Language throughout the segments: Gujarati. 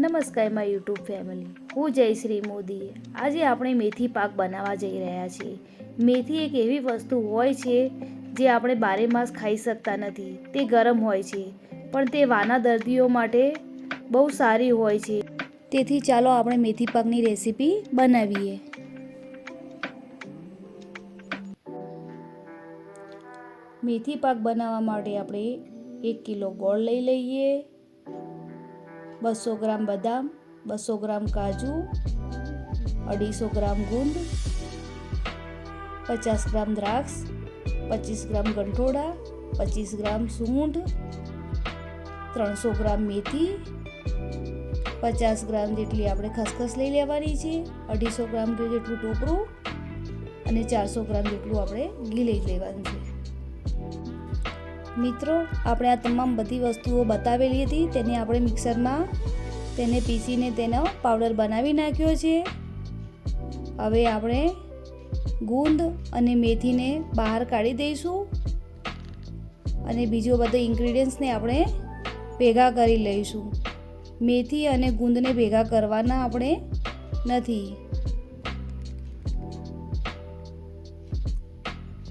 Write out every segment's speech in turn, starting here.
નમસ્કાર માય યુટ્યુબ ફેમિલી. હું જયશ્રી મોદી આજે આપણે મેથી પાક બનાવવા જઈ રહ્યા છીએ. મેથી એક એવી વસ્તુ હોય છે જે આપણે બારે માસ ખાઈ શકતા નથી. તે ગરમ હોય છે, પણ તે વાના દર્દીઓ માટે બહુ સારી હોય છે. તેથી ચાલો આપણે મેથી પાકની રેસીપી બનાવીએ. મેથી પાક બનાવવા માટે આપણે એક કિલો ગોળ લઈ લઈએ. બસો ગ્રામ બદામ, બસો ગ્રામ કાજુ, અઢીસો ગ્રામ ગુંદ, પચાસ ગ્રામ દ્રાક્ષ, પચીસ ગ્રામ ગંઠોડા, પચીસ ગ્રામ સૂંઠ ત્રણસો ગ્રામ મેથી, પચાસ ગ્રામ જેટલી આપણે ખસખસ લઈ લેવાની છે, અઢીસો ગ્રામ જેટલું ટોપરું અને ચારસો ગ્રામ જેટલું આપણે ઘી લઈ લેવાનું છે. મિત્રો, આપણે આ તમામ બધી વસ્તુઓ બતાવેલી હતી. તેને આપણે મિક્સરમાં તેને પીસીને તેનો પાવડર બનાવી નાખ્યો છે. હવે આપણે ગુંદ અને મેથીને બહાર કાઢી દઈશું. અને બીજો બધો ઇન્ગ્રીડિયન્ટ્સને આપણે ભેગા કરી લઈશું. મેથી અને ગુંદને ભેગા કરવાના આપણે નથી.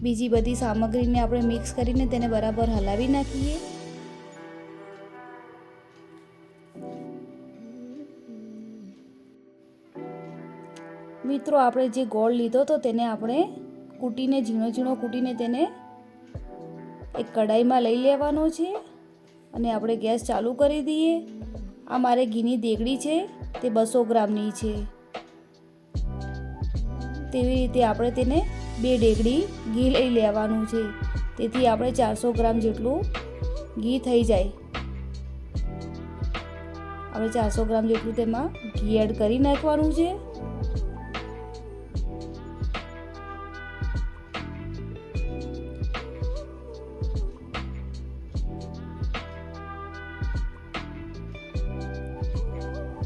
બીજી બધી સામગ્રીને આપણે મિક્સ કરીને તેને બરાબર હલાવી નાખીએ. મિત્રો, આપણે જે ગોળ લીધો તો તેને આપણે કૂટીને, ઝીણો ઝીણો કૂટીને તેને એક કઢાઈમાં લઈ લેવાનો છે અને આપણે ગેસ ચાલુ કરી દઈએ. આ મારે ઘીની દેગડી છે, તે બસો ગ્રામની છે. તેવી રીતે આપણે તેને બે ડેગડી ઘી લઈ લેવાનું છે. તેથી આપણે ચારસો ગ્રામ જેટલું ઘી થઈ જાય. આપણે ચારસો ગ્રામ જેટલું તેમાં ઘી એડ કરી નાખવાનું છે.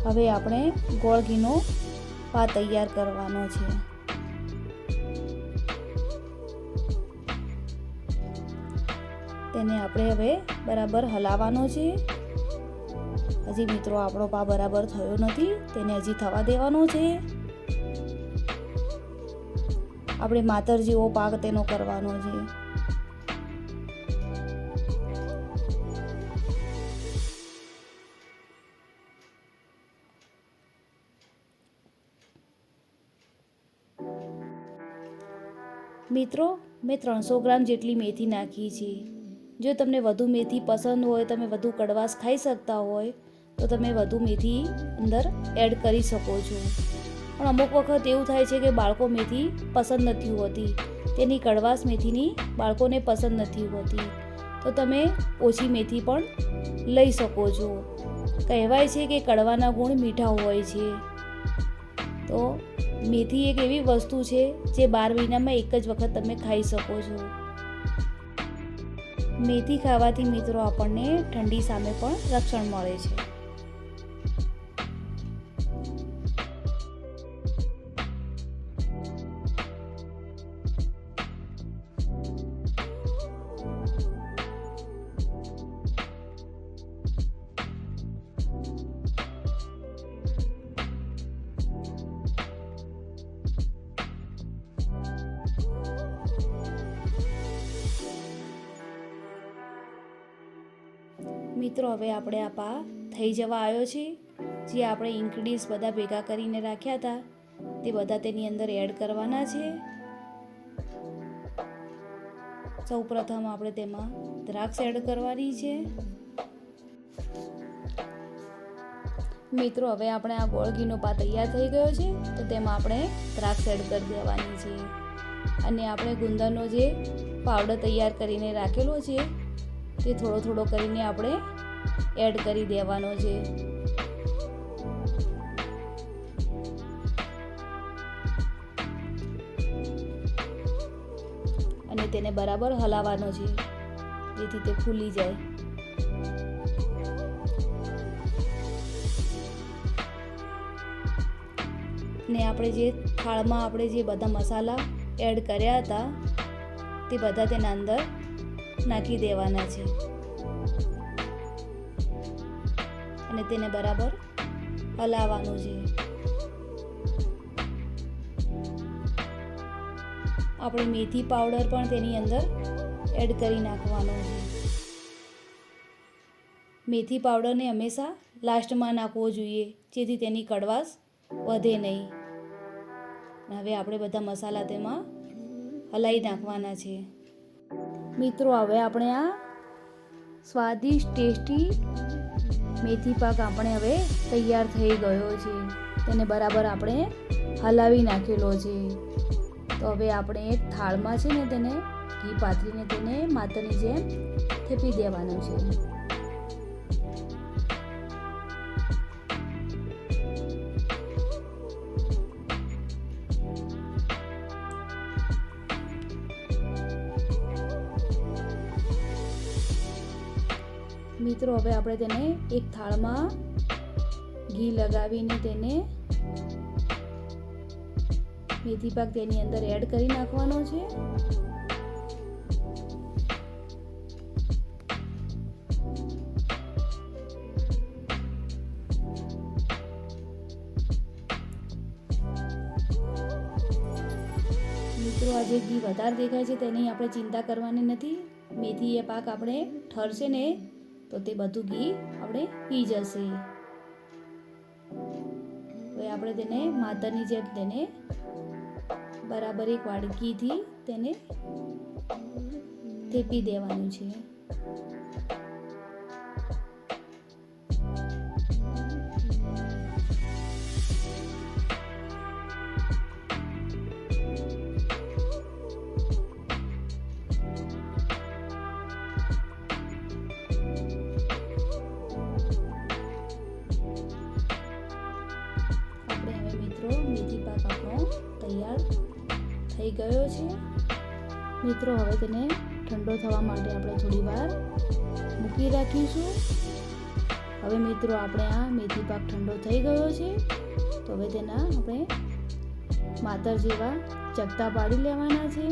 હવે આપણે ગોળ ઘીનો પા તૈયાર કરવાનો છે. તેને આપણે હવે બરાબર હલાવવાનો છે. હજી મિત્રો આપણો પા બરાબર થયો નથી, તેને હજી થવા દેવાનો છે. આપણે માતર જેવો પાક તેનો કરવાનો છે. મિત્રો, મેં ત્રણસો ગ્રામ જેટલી મેથી નાખી છે. જો તમને વધુ મેથી પસંદ હોય, તમે વધુ કડવાશ ખાઈ શકતા હોય, તો તમે વધુ મેથી અંદર એડ કરી શકો છો. પણ અમુક વખત એવું થાય છે કે બાળકો મેથી પસંદ નથી હોતી. તેની કડવાશ મેથીની બાળકોને પસંદ નથી હોતી. તો તમે ઓછી મેથી પણ લઈ શકો છો. કહેવાય છે કે કડવાના ગુણ મીઠા હોય છે. તો મેથી એક એવી વસ્તુ છે, જે બાર મહિનામાં એક જ વખત તમે ખાઈ શકો છો. મેથી ખાવાથી મિત્રો આપણને ઠંડી સામે પણ રક્ષણ મળે છે. મિત્રો, હવે આપણે આ પા થઈ જવા આવ્યો છે, જે આપણે ઇન્ગ્રીડિયન્ટ્સ બધા ભેગા કરીને રાખ્યા હતા. તે બધા તેની અંદર એડ કરવાના છે. સૌ પ્રથમ આપણે તેમાં દ્રાક્ષ એડ કરવાની છે. મિત્રો, હવે આપણે આ ગોળ ઘીનો પા તૈયાર થઈ ગયો છે, તો તેમાં આપણે દ્રાક્ષ એડ કરી દેવાની છે. અને આપણે ગુંદરનો જે પાવડર તૈયાર કરીને રાખેલો છે, તે થોડો થોડો કરીને આપણે એડ કરી દેવાનો છે. અને તેને બરાબર હલાવવાનો છે, જેથી તે ફૂલી જાય. ને આપણે જે થાળમાં આપણે જે બધા મસાલા એડ કર્યા હતા, તે બધા તેના અંદર નાખી દેવાના છે. અને તેને બરાબર હલાવવાનું છે. આપણે મેથી પાવડર પણ તેની અંદર એડ કરી નાખવાનો છે. મેથી પાવડરને હંમેશા લાસ્ટમાં નાખવો જોઈએ, જેથી તેની કડવાશ વધે નહીં. હવે આપણે બધા મસાલા તેમાં હલાવી નાખવાના છે. મિત્રો, હવે આપણે આ સ્વાદિષ્ટ, ટેસ્ટી મેથી પાક આપણે હવે તૈયાર થઈ ગયો છે. તેને બરાબર આપણે હલાવી નાખેલો છે. તો હવે આપણે એક થાળમાં છે ને તેને ઘી પાથરીને તેને માતરની જેમ થેપી દેવાનું છે. મિત્રો, હવે આપણે તેને એક થાળમાં ઘી લગાવીને તેને મેથી પાક તેની અંદર એડ કરી નાખવાનો છે. મિત્રો, આ જે ઘી વધારે દેખાય છે તેની આપણે ચિંતા કરવાની નથી. મેથી એ પાક આપણે ઠરશે ને તો તે બધું ઘી આપણે પી જશે. હવે આપણે તેને માતરની જેમ તેને બરાબર એક વાડકીથી તેને થેપી દેવાનું છે. થઈ ગયો છે. મિત્રો, હવે તેને ઠંડો થવા માટે આપણે થોડી વાર મૂકી રાખીશું. હવે મિત્રો, આપણે આ મેથી પાક ઠંડો થઈ ગયો છે. તો હવે તેના આપણે માતર જેવા ચકતા પાડી લેવાના છે.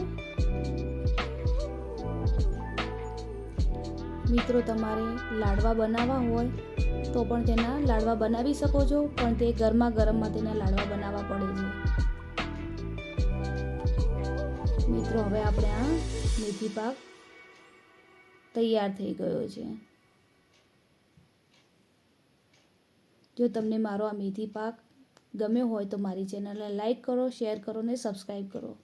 મિત્રો, તમારે લાડવા બનાવવા હોય તો પણ તેના લાડવા બનાવી શકો છો, પણ તે ગરમા ગરમમાં તેના લાડવા બનાવવા પડે છે. મિત્રો, હવે આપણે આ મેથી પાક તૈયાર થઈ ગયો છે. જો તમને મારો આ મેથી પાક ગમ્યો હોય તો મારી ચેનલને લાઈક કરો, શેર કરો ને સબસ્ક્રાઈબ કરો.